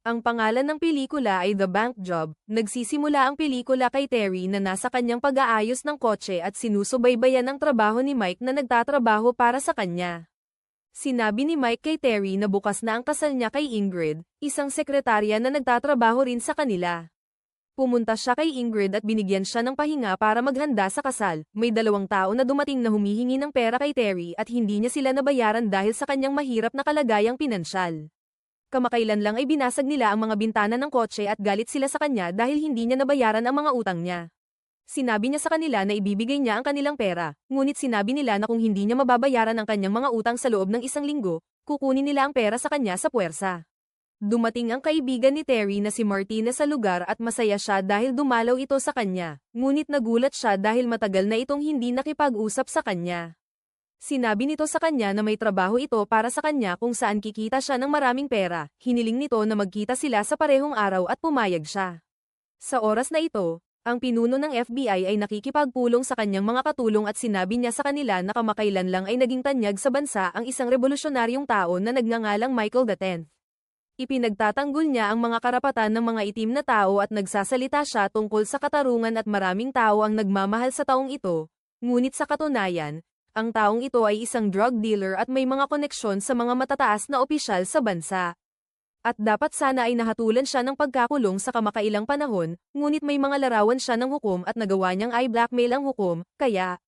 Ang pangalan ng pelikula ay The Bank Job. Nagsisimula ang pelikula kay Terry na nasa kanyang pag-aayos ng kotse at sinusubaybayan ang trabaho ni Mike na nagtatrabaho para sa kanya. Sinabi ni Mike kay Terry na bukas na ang kasal niya kay Ingrid, isang sekretarya na nagtatrabaho rin sa kanila. Pumunta siya kay Ingrid at binigyan siya ng pahinga para maghanda sa kasal. May dalawang tao na dumating na humihingi ng pera kay Terry at hindi niya sila nabayaran dahil sa kanyang mahirap na kalagayang pinansyal. Kamakailan lang ay binasag nila ang mga bintana ng kotse at galit sila sa kanya dahil hindi niya nabayaran ang mga utang niya. Sinabi niya sa kanila na ibibigay niya ang kanilang pera, ngunit sinabi nila na kung hindi niya mababayaran ang kanyang mga utang sa loob ng isang linggo, kukunin nila ang pera sa kanya sa puwersa. Dumating ang kaibigan ni Terry na si Martina sa lugar at masaya siya dahil dumalaw ito sa kanya, ngunit nagulat siya dahil matagal na itong hindi nakipag-usap sa kanya. Sinabi nito sa kanya na may trabaho ito para sa kanya kung saan kikita siya ng maraming pera, hiniling nito na magkita sila sa parehong araw at pumayag siya. Sa oras na ito, ang pinuno ng FBI ay nakikipagpulong sa kanyang mga katulong at sinabi niya sa kanila na kamakailan lang ay naging tanyag sa bansa ang isang revolusyonaryong tao na nagngangalang Michael X. Ipinagtatanggol niya ang mga karapatan ng mga itim na tao at nagsasalita siya tungkol sa katarungan at maraming tao ang nagmamahal sa taong ito, ngunit sa katunayan, ang taong ito ay isang drug dealer at may mga koneksyon sa mga matataas na opisyal sa bansa. At dapat sana ay nahatulan siya ng pagkakulong sa kamakailang panahon, ngunit may mga larawan siya ng hukom at nagawa niyang ay blackmail ang hukom, kaya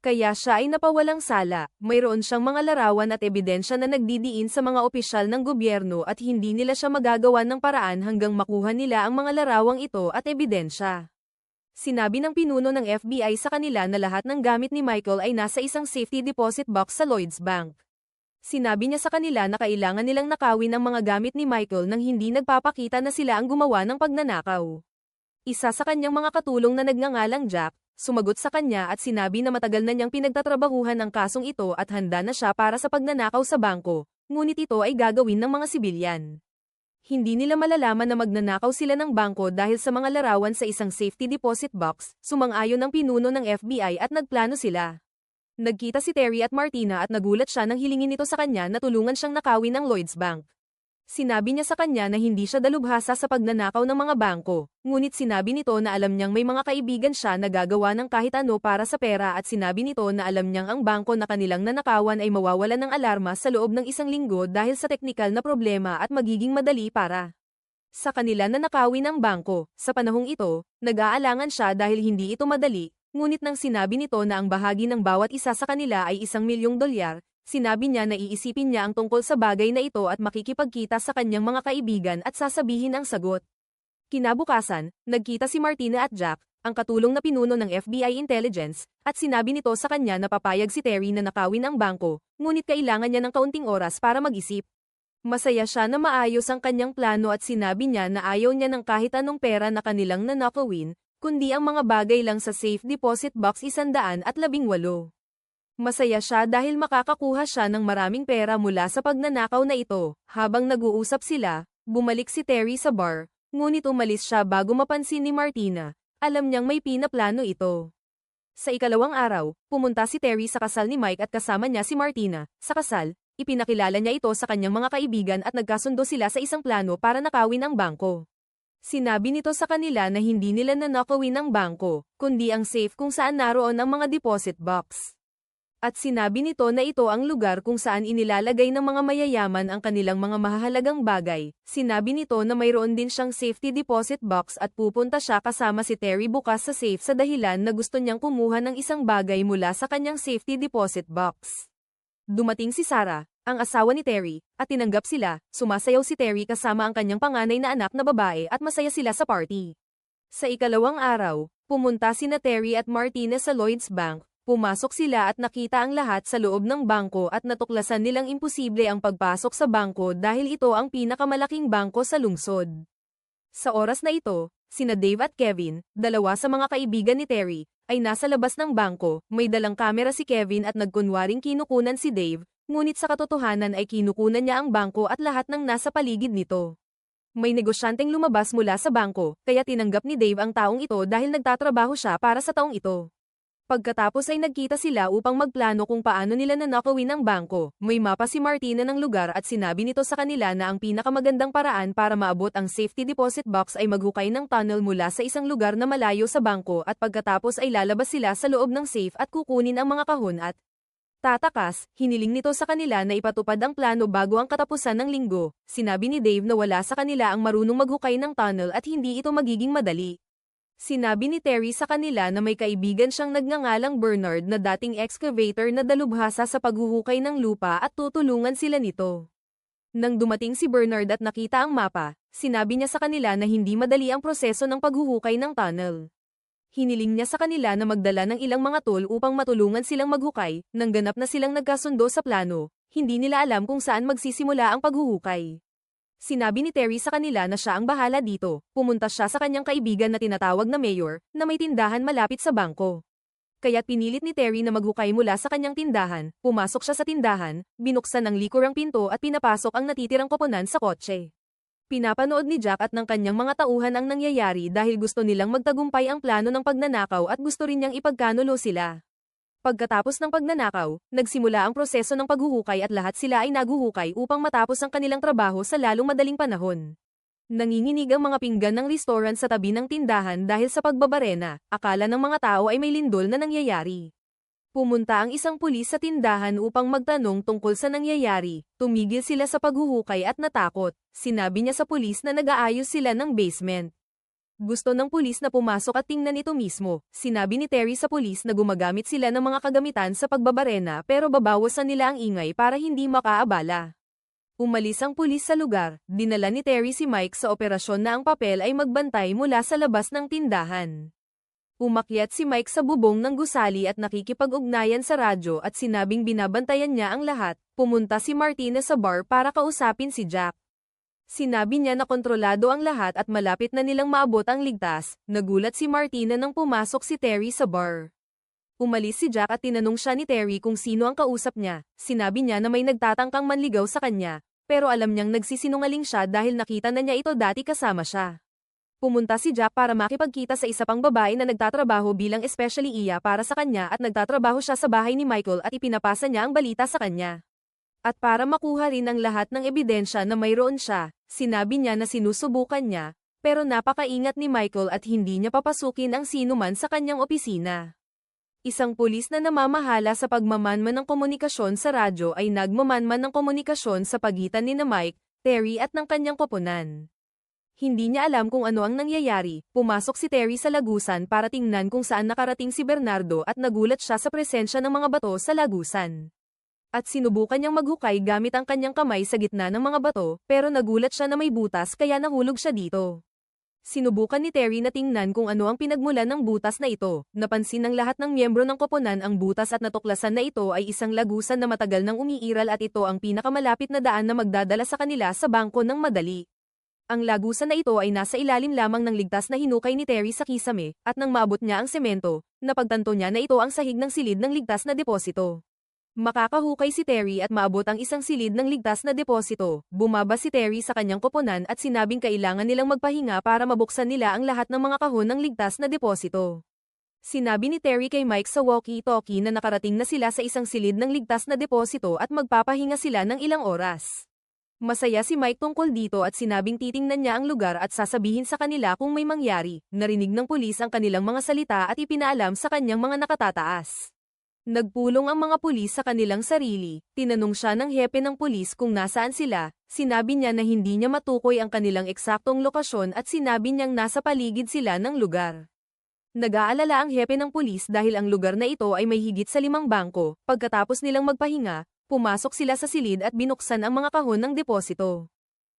kaya siya ay napawalang sala, mayroon siyang mga larawan at ebidensya na nagdidiin sa mga opisyal ng gobyerno at hindi nila siya magagawa ng paraan hanggang makuha nila ang mga larawang ito at ebidensya. Sinabi ng pinuno ng FBI sa kanila na lahat ng gamit ni Michael ay nasa isang safety deposit box sa Lloyds Bank. Sinabi niya sa kanila na kailangan nilang nakawin ang mga gamit ni Michael nang hindi nagpapakita na sila ang gumawa ng pagnanakaw. Isa sa kanyang mga katulong na nagngangalang Jack, sumagot sa kanya at sinabi na matagal na niyang pinagtatrabahuhan ang kasong ito at handa na siya para sa pagnanakaw sa bangko, ngunit ito ay gagawin ng mga sibilyan. Hindi nila malalaman na magnanakaw sila ng bangko dahil sa mga larawan sa isang safety deposit box, sumang-ayon ang pinuno ng FBI at nagplano sila. Nagkita si Terry at Martina at nagulat siya nang hilingin nito sa kanya na tulungan siyang nakawin ng Lloyds Bank. Sinabi niya sa kanya na hindi siya dalubhasa sa pagnanakaw ng mga bangko, ngunit sinabi nito na alam niyang may mga kaibigan siya na gagawa ng kahit ano para sa pera at sinabi nito na alam niyang ang bangko na kanilang nanakawan ay mawawalan ng alarma sa loob ng isang linggo dahil sa teknikal na problema at magiging madali para sa kanila na nakawin ang bangko. Sa panahong ito, nag-aalangan siya dahil hindi ito madali, ngunit nang sinabi nito na ang bahagi ng bawat isa sa kanila ay isang milyong dolyar, Sinabi niya na iisipin niya ang tungkol sa bagay na ito at makikipagkita sa kanyang mga kaibigan at sasabihin ang sagot. Kinabukasan, nagkita si Martina at Jack, ang katulong na pinuno ng FBI intelligence, at sinabi nito sa kanya na papayag si Terry na nakawin ang bangko, ngunit kailangan niya ng kaunting oras para mag-isip. Masaya siya na maayos ang kanyang plano at sinabi niya na ayaw niya ng kahit anong pera na kanilang nanakawin, kundi ang mga bagay lang sa safe deposit box isandaan at labing walo. Masaya siya dahil makakakuha siya ng maraming pera mula sa pagnanakaw na ito. Habang nag-uusap sila, bumalik si Terry sa bar, ngunit umalis siya bago mapansin ni Martina. Alam niyang may pinaplano ito. Sa ikalawang araw, pumunta si Terry sa kasal ni Mike at kasama niya si Martina. Sa kasal, ipinakilala niya ito sa kanyang mga kaibigan at nagkasundo sila sa isang plano para nakawin ang bangko. Sinabi nito sa kanila na hindi nila nanakawin ang bangko, kundi ang safe kung saan naroon ang mga deposit box. At sinabi nito na ito ang lugar kung saan inilalagay ng mga mayayaman ang kanilang mga mahalagang bagay. Sinabi nito na mayroon din siyang safety deposit box at pupunta siya kasama si Terry bukas sa safe sa dahilan na gusto niyang kumuha ng isang bagay mula sa kanyang safety deposit box. Dumating si Sarah, ang asawa ni Terry, at tinanggap sila, sumasayaw si Terry kasama ang kanyang panganay na anak na babae at masaya sila sa party. Sa ikalawang araw, pumunta si na Terry at Martina sa Lloyds Bank, Pumasok sila at nakita ang lahat sa loob ng bangko at natuklasan nilang imposible ang pagpasok sa bangko dahil ito ang pinakamalaking bangko sa lungsod. Sa oras na ito, sina Dave at Kevin, dalawa sa mga kaibigan ni Terry, ay nasa labas ng bangko, may dalang kamera si Kevin at nagkunwaring kinukunan si Dave, ngunit sa katotohanan ay kinukunan niya ang bangko at lahat ng nasa paligid nito. May negosyanteng lumabas mula sa bangko, kaya tinanggap ni Dave ang taong ito dahil nagtatrabaho siya para sa taong ito. Pagkatapos ay nagkita sila upang magplano kung paano nila nanakawin ang bangko. May mapa si Martina ng lugar at sinabi nito sa kanila na ang pinakamagandang paraan para maabot ang safety deposit box ay maghukay ng tunnel mula sa isang lugar na malayo sa bangko at pagkatapos ay lalabas sila sa loob ng safe at kukunin ang mga kahon at Tatakas, hiniling nito sa kanila na ipatupad ang plano bago ang katapusan ng linggo. Sinabi ni Dave na wala sa kanila ang marunong maghukay ng tunnel at hindi ito magiging madali. Sinabi ni Terry sa kanila na may kaibigan siyang nagngangalang Bernard na dating excavator na dalubhasa sa paghuhukay ng lupa at tutulungan sila nito. Nang dumating si Bernard at nakita ang mapa, sinabi niya sa kanila na hindi madali ang proseso ng paghuhukay ng tunnel. Hiniling niya sa kanila na magdala ng ilang mga tool upang matulungan silang maghukay, nang ganap na silang nagkasundo sa plano, hindi nila alam kung saan magsisimula ang paghuhukay. Sinabi ni Terry sa kanila na siya ang bahala dito, pumunta siya sa kanyang kaibigan na tinatawag na mayor, na may tindahan malapit sa bangko. Kaya't pinilit ni Terry na maghukay mula sa kanyang tindahan, pumasok siya sa tindahan, binuksan ang likurang pinto at pinapasok ang natitirang koponan sa kotse. Pinapanood ni Jack at ng kanyang mga tauhan ang nangyayari dahil gusto nilang magtagumpay ang plano ng pagnanakaw at gusto rin niyang ipagkanulo sila. Pagkatapos ng pagnanakaw, nagsimula ang proseso ng paghuhukay at lahat sila ay naguhukay upang matapos ang kanilang trabaho sa lalong madaling panahon. Nanginginig ang mga pinggan ng restaurant sa tabi ng tindahan dahil sa pagbabarena, akala ng mga tao ay may lindol na nangyayari. Pumunta ang isang pulis sa tindahan upang magtanong tungkol sa nangyayari, tumigil sila sa paghuhukay at natakot, sinabi niya sa pulis na nag-aayos sila ng basement. Gusto ng pulis na pumasok at tingnan ito mismo, sinabi ni Terry sa pulis na gumagamit sila ng mga kagamitan sa pagbabarena pero babawasan nila ang ingay para hindi makaabala. Umalis ang pulis sa lugar, dinala ni Terry si Mike sa operasyon na ang papel ay magbantay mula sa labas ng tindahan. Umakyat si Mike sa bubong ng gusali at nakikipag-ugnayan sa radyo at sinabing binabantayan niya ang lahat, pumunta si Martina sa bar para kausapin si Jack. Sinabi niya na kontrolado ang lahat at malapit na nilang maabot ang ligtas, nagulat si Martina nang pumasok si Terry sa bar. Umalis si Jack at tinanong siya ni Terry kung sino ang kausap niya, sinabi niya na may nagtatangkang manligaw sa kanya, pero alam niyang nagsisinungaling siya dahil nakita na niya ito dati kasama siya. Pumunta si Jack para makipagkita sa isa pang babae na nagtatrabaho bilang especially iya para sa kanya at nagtatrabaho siya sa bahay ni Michael at ipinapasa niya ang balita sa kanya. At para makuha rin ang lahat ng ebidensya na mayroon siya, sinabi niya na sinusubukan niya, pero napakaingat ni Michael at hindi niya papasukin ang sinuman sa kanyang opisina. Isang pulis na namamahala sa pagmamanman ng komunikasyon sa radyo ay nagmamanman ng komunikasyon sa pagitan ni na Mike, Terry at ng kanyang koponan. Hindi niya alam kung ano ang nangyayari, pumasok si Terry sa lagusan para tingnan kung saan nakarating si Bernardo at nagulat siya sa presensya ng mga bato sa lagusan. At sinubukan niyang maghukay gamit ang kanyang kamay sa gitna ng mga bato, pero nagulat siya na may butas kaya nahulog siya dito. Sinubukan ni Terry na tingnan kung ano ang pinagmulan ng butas na ito. Napansin ng lahat ng miyembro ng koponan ang butas at natuklasan na ito ay isang lagusan na matagal nang umiiral at ito ang pinakamalapit na daan na magdadala sa kanila sa bangko ng madali. Ang lagusan na ito ay nasa ilalim lamang ng ligtas na hinukay ni Terry sa kisame, at nang maabot niya ang semento, napagtanto niya na ito ang sahig ng silid ng ligtas na deposito. Makakahukay si Terry at maabot ang isang silid ng ligtas na deposito. Bumaba si Terry sa kanyang koponan at sinabing kailangan nilang magpahinga para mabuksan nila ang lahat ng mga kahon ng ligtas na deposito. Sinabi ni Terry kay Mike sa walkie-talkie na nakarating na sila sa isang silid ng ligtas na deposito at magpapahinga sila ng ilang oras. Masaya si Mike tungkol dito at sinabing titingnan niya ang lugar at sasabihin sa kanila kung may mangyari. Narinig ng pulis ang kanilang mga salita at ipinaalam sa kanyang mga nakatataas. Nagpulong ang mga pulis sa kanilang sarili, tinanong siya ng hepe ng pulis kung nasaan sila, sinabi niya na hindi niya matukoy ang kanilang eksaktong lokasyon at sinabi niyang nasa paligid sila ng lugar. Nag-aalala ang hepe ng pulis dahil ang lugar na ito ay may higit sa limang bangko, pagkatapos nilang magpahinga, pumasok sila sa silid at binuksan ang mga kahon ng deposito.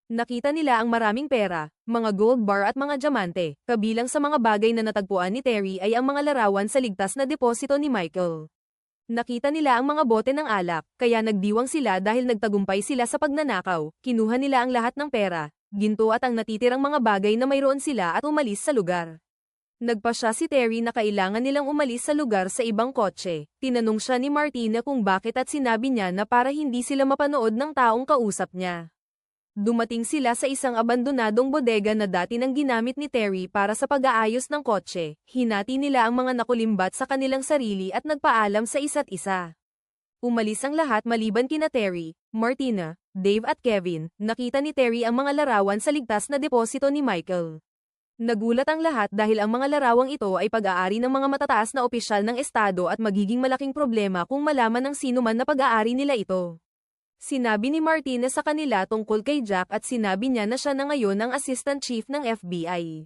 Nakita nila ang maraming pera, mga gold bar at mga diamante, kabilang sa mga bagay na natagpuan ni Terry ay ang mga larawan sa ligtas na deposito ni Michael. Nakita nila ang mga bote ng alak, kaya nagdiwang sila dahil nagtagumpay sila sa pagnanakaw, kinuha nila ang lahat ng pera, ginto at ang natitirang mga bagay na mayroon sila at umalis sa lugar. Nagpa siya si Terry na kailangan nilang umalis sa lugar sa ibang kotse. Tinanong siya ni Martina kung bakit at sinabi niya na para hindi sila mapanood ng taong kausap niya. Dumating sila sa isang abandonadong bodega na dati nang ginamit ni Terry para sa pag-aayos ng kotse. Hinati nila ang mga nakulimbat sa kanilang sarili at nagpaalam sa isa't isa. Umalis ang lahat maliban kina Terry, Martina, Dave at Kevin. Nakita ni Terry ang mga larawan sa ligtas na deposito ni Michael. Nagulat ang lahat dahil ang mga larawang ito ay pag-aari ng mga matataas na opisyal ng estado at magiging malaking problema kung malaman ng sino man na pag-aari nila ito. Sinabi ni Martinez sa kanila tungkol kay Jack at sinabi niya na siya na ngayon ang assistant chief ng FBI.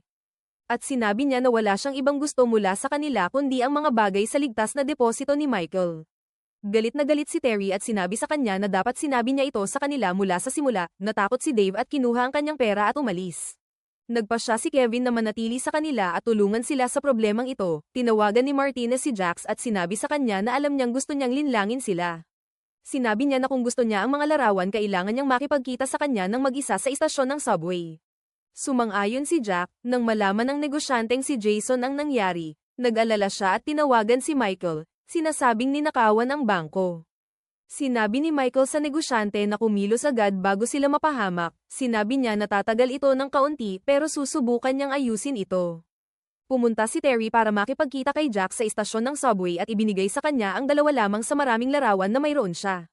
At sinabi niya na wala siyang ibang gusto mula sa kanila kundi ang mga bagay sa ligtas na deposito ni Michael. Galit na galit si Terry at sinabi sa kanya na dapat sinabi niya ito sa kanila mula sa simula, natakot si Dave at kinuha ang kanyang pera at umalis. Nagpa siya si Kevin na manatili sa kanila at tulungan sila sa problemang ito. Tinawagan ni Martinez si Jax at sinabi sa kanya na alam niyang gusto niyang linlangin sila. Sinabi niya na kung gusto niya ang mga larawan kailangan niyang makipagkita sa kanya ng mag-isa sa istasyon ng subway. Sumang-ayon si Jack, nang malaman ng negosyanteng si Jason ang nangyari, nag-alala siya at tinawagan si Michael, sinasabing ninakawan ang bangko. Sinabi ni Michael sa negosyante na kumilos agad bago sila mapahamak, sinabi niya na tatagal ito ng kaunti pero susubukan niyang ayusin ito. Pumunta si Terry para makipagkita kay Jack sa istasyon ng subway at ibinigay sa kanya ang dalawa lamang sa maraming larawan na mayroon siya.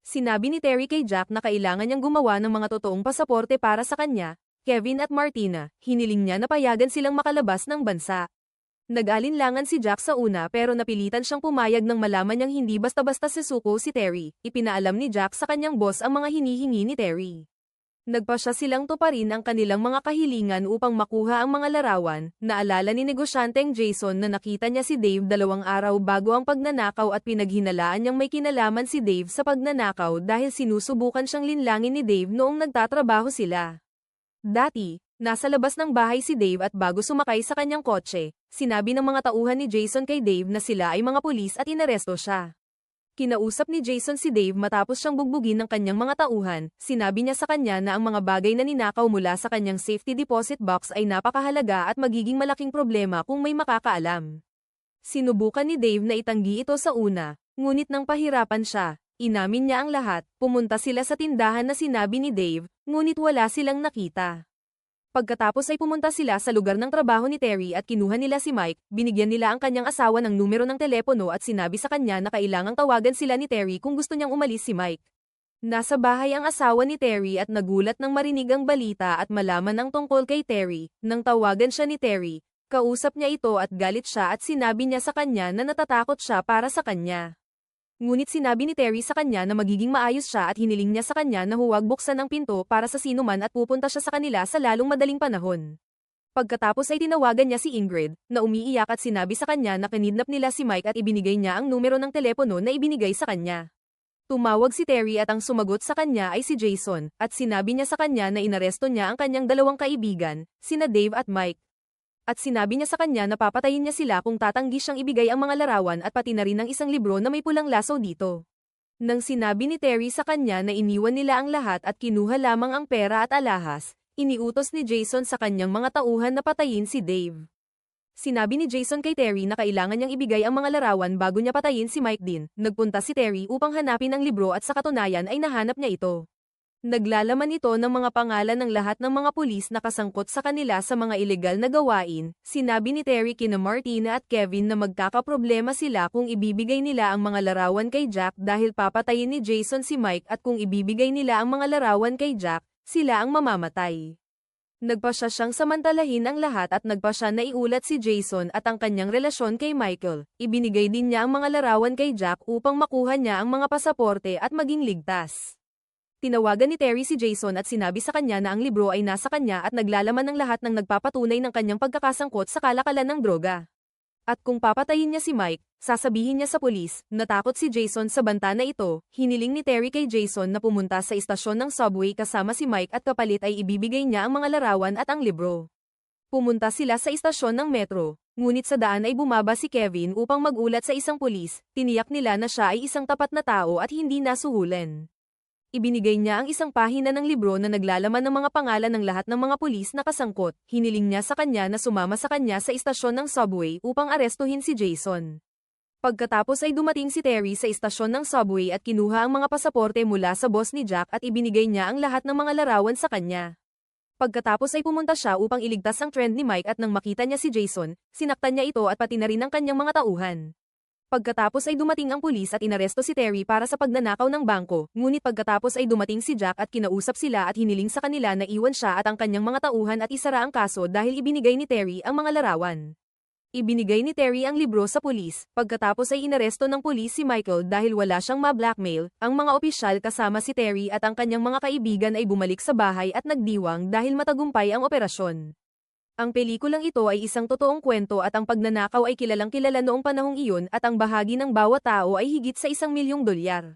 Sinabi ni Terry kay Jack na kailangan niyang gumawa ng mga totoong pasaporte para sa kanya, Kevin at Martina, hiniling niya na payagan silang makalabas ng bansa. Nag-alinlangan si Jack sa una pero napilitan siyang pumayag nang malaman niyang hindi basta-basta susuko si Terry. Ipinaalam ni Jack sa kanyang boss ang mga hinihingi ni Terry. Nagpa siya silang tuparin ang kanilang mga kahilingan upang makuha ang mga larawan. Naalala ni negosyanteng Jason na nakita niya si Dave dalawang araw bago ang pagnanakaw at pinaghinalaan niyang may kinalaman si Dave sa pagnanakaw dahil sinusubukan siyang linlangin ni Dave noong nagtatrabaho sila. Dati, nasa labas ng bahay si Dave at bago sumakay sa kanyang kotse, sinabi ng mga tauhan ni Jason kay Dave na sila ay mga pulis at inaresto siya. Kinausap ni Jason si Dave matapos siyang bugbugin ng kanyang mga tauhan, sinabi niya sa kanya na ang mga bagay na ninakaw mula sa kanyang safety deposit box ay napakahalaga at magiging malaking problema kung may makakaalam. Sinubukan ni Dave na itanggi ito sa una, ngunit nang pahirapan siya, inamin niya ang lahat, pumunta sila sa tindahan na sinabi ni Dave, ngunit wala silang nakita. Pagkatapos ay pumunta sila sa lugar ng trabaho ni Terry at kinuha nila si Mike, binigyan nila ang kanyang asawa ng numero ng telepono at sinabi sa kanya na kailangang tawagan sila ni Terry kung gusto niyang umalis si Mike. Nasa bahay ang asawa ni Terry at nagulat nang marinig ang balita at malaman ang tungkol kay Terry. Nang tawagan siya ni Terry, kausap niya ito at galit siya at sinabi niya sa kanya na natatakot siya para sa kanya. Ngunit sinabi ni Terry sa kanya na magiging maayos siya at hiniling niya sa kanya na huwag buksan ang pinto para sa sino man at pupunta siya sa kanila sa lalong madaling panahon. Pagkatapos ay tinawagan niya si Ingrid, na umiiyak at sinabi sa kanya na kinidnap nila si Mike at ibinigay niya ang numero ng telepono na ibinigay sa kanya. Tumawag si Terry at ang sumagot sa kanya ay si Jason, at sinabi niya sa kanya na inaresto niya ang kanyang dalawang kaibigan, sina Dave at Mike, at sinabi niya sa kanya na papatayin niya sila kung tatanggi siyang ibigay ang mga larawan at pati na rin ang isang libro na may pulang laso dito. Nang sinabi ni Terry sa kanya na iniwan nila ang lahat at kinuha lamang ang pera at alahas, iniutos ni Jason sa kanyang mga tauhan na patayin si Dave. Sinabi ni Jason kay Terry na kailangan niyang ibigay ang mga larawan bago niya patayin si Mike din. Nagpunta si Terry upang hanapin ang libro at sa katunayan ay nahanap niya ito. Naglalaman ito ng mga pangalan ng lahat ng mga pulis na kasangkot sa kanila sa mga ilegal na gawain. Sinabi ni Terry kina Martina at Kevin na magkakaproblema sila kung ibibigay nila ang mga larawan kay Jack dahil papatayin ni Jason si Mike at kung ibibigay nila ang mga larawan kay Jack, sila ang mamamatay. Nagpa siya siyang samantalahin ang lahat at nagpa siya na iulat si Jason at ang kanyang relasyon kay Michael. Ibinigay din niya ang mga larawan kay Jack upang makuha niya ang mga pasaporte at maging ligtas. Tinawagan ni Terry si Jason at sinabi sa kanya na ang libro ay nasa kanya at naglalaman ng lahat ng nagpapatunay ng kanyang pagkakasangkot sa kalakalan ng droga. At kung papatayin niya si Mike, sasabihin niya sa pulis, natakot si Jason sa banta na ito, hiniling ni Terry kay Jason na pumunta sa istasyon ng subway kasama si Mike at kapalit ay ibibigay niya ang mga larawan at ang libro. Pumunta sila sa istasyon ng metro, ngunit sa daan ay bumaba si Kevin upang magulat sa isang pulis, tiniyak nila na siya ay isang tapat na tao at hindi nasuhulan ibinigay niya ang isang pahina ng libro na naglalaman ng mga pangalan ng lahat ng mga pulis na kasangkot. Hiniling niya sa kanya na sumama sa kanya sa istasyon ng subway upang arestuhin si Jason. Pagkatapos ay dumating si Terry sa istasyon ng subway at kinuha ang mga pasaporte mula sa boss ni Jack at ibinigay niya ang lahat ng mga larawan sa kanya. Pagkatapos ay pumunta siya upang iligtas ang trend ni Mike at nang makita niya si Jason, sinaktan niya ito at pati na rin ang kanyang mga tauhan. Pagkatapos ay dumating ang pulis at inaresto si Terry para sa pagnanakaw ng bangko, ngunit pagkatapos ay dumating si Jack at kinausap sila at hiniling sa kanila na iwan siya at ang kanyang mga tauhan at isara ang kaso dahil ibinigay ni Terry ang mga larawan. Ibinigay ni Terry ang libro sa pulis, pagkatapos ay inaresto ng pulis si Michael dahil wala siyang ma-blackmail, ang mga opisyal kasama si Terry at ang kanyang mga kaibigan ay bumalik sa bahay at nagdiwang dahil matagumpay ang operasyon. Ang pelikulang ito ay isang totoong kwento at ang pagnanakaw ay kilalang kilala noong panahong iyon at ang bahagi ng bawat tao ay higit sa isang milyong dolyar.